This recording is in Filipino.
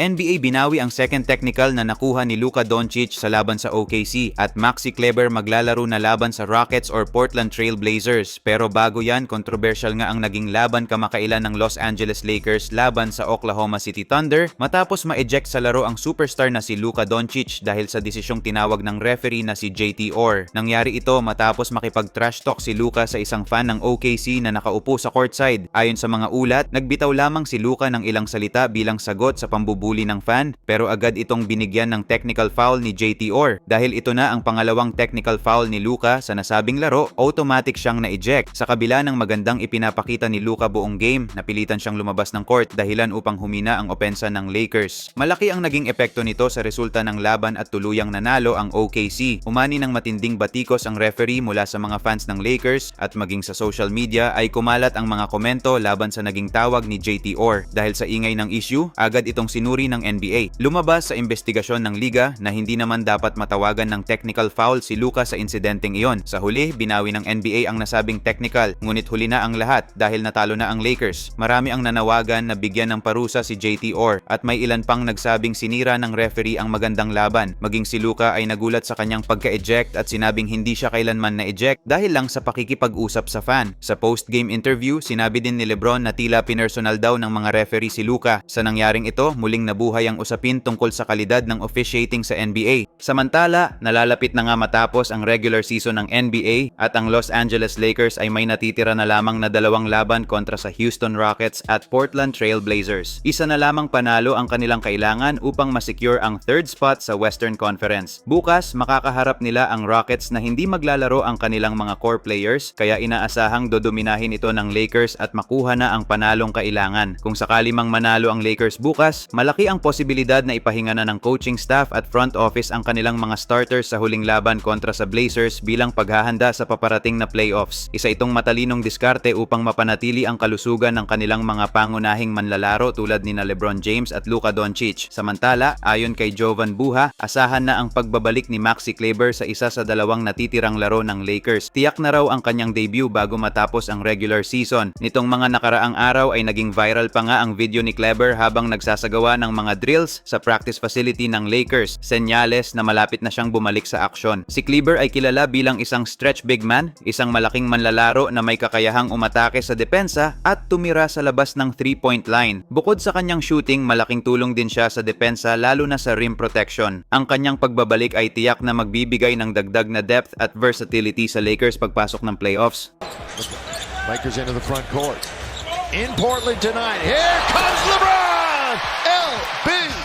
NBA binawi ang second technical na nakuha ni Luka Doncic sa laban sa OKC at Maxi Kleber maglalaro na laban sa Rockets or Portland Trail Blazers. Pero bago yan, controversial nga ang naging laban kamakailan ng Los Angeles Lakers laban sa Oklahoma City Thunder matapos ma-eject sa laro ang superstar na si Luka Doncic dahil sa desisyong tinawag ng referee na si JT Orr. Nangyari ito matapos makipag-trash talk si Luka sa isang fan ng OKC na nakaupo sa courtside. Ayon sa mga ulat, nagbitaw lamang si Luka ng ilang salita bilang sagot sa pambubuli ng fan pero agad itong binigyan ng technical foul ni JT Orr. Dahil ito na ang pangalawang technical foul ni Luka sa nasabing laro, automatic siyang na-eject. Sa kabila ng magandang ipinapakita ni Luka buong game, napilitan siyang lumabas ng court dahilan upang humina ang opensa ng Lakers. Malaki ang naging epekto nito sa resulta ng laban at tuluyang nanalo ang OKC. Umani ng matinding batikos ang referee mula sa mga fans ng Lakers at maging sa social media ay kumalat ang mga komento laban sa naging tawag ni JT Orr. Dahil sa ingay ng issue, agad itong sinuri ng NBA. Lumabas sa investigasyon ng liga na hindi naman dapat matawagan ng technical foul si Luka sa insidenteng iyon. Sa huli, binawi ng NBA ang nasabing technical, ngunit huli na ang lahat dahil natalo na ang Lakers. Marami ang nanawagan na bigyan ng parusa si JT Orr at may ilan pang nagsabing sinira ng referee ang magandang laban. Maging si Luka ay nagulat sa kanyang pagka-eject at sinabing hindi siya kailanman na-eject dahil lang sa pakikipag-usap sa fan. Sa post-game interview, sinabi din ni Lebron na tila pinersonal daw ng mga referee si Luka. Sa nangyaring ito, muling nabuhay ang usapin tungkol sa kalidad ng officiating sa NBA. Samantala, nalalapit na nga matapos ang regular season ng NBA at ang Los Angeles Lakers ay may natitira na lamang na dalawang laban kontra sa Houston Rockets at Portland Trail Blazers. Isa na lamang panalo ang kanilang kailangan upang masecure ang third spot sa Western Conference. Bukas, makakaharap nila ang Rockets na hindi maglalaro ang kanilang mga core players kaya inaasahang dodominahin ito ng Lakers at makuha na ang panalong kailangan. Kung sakali mang manalo ang Lakers bukas, malaki ang posibilidad na ipahinga na ng coaching staff at front office ang kanilang mga starters sa huling laban kontra sa Blazers bilang paghahanda sa paparating na playoffs. Isa itong matalinong diskarte upang mapanatili ang kalusugan ng kanilang mga pangunahing manlalaro tulad ni na LeBron James at Luka Doncic. Samantala, ayon kay Jovan Buha, asahan na ang pagbabalik ni Maxi Kleber sa isa sa dalawang natitirang laro ng Lakers. Tiyak na raw ang kanyang debut bago matapos ang regular season. Nitong mga nakaraang araw ay naging viral pa nga ang video ni Kleber habang nagsasagawa ng mga drills sa practice facility ng Lakers. Senyales na malapit na siyang bumalik sa aksyon. Si Kleber ay kilala bilang isang stretch big man, isang malaking manlalaro na may kakayahang umatake sa depensa at tumira sa labas ng 3-point line. Bukod sa kanyang shooting, malaking tulong din siya sa depensa lalo na sa rim protection. Ang kanyang pagbabalik ay tiyak na magbibigay ng dagdag na depth at versatility sa Lakers pagpasok ng playoffs. Lakers into the front court. In Portland tonight. Here comes LeBron! Bem.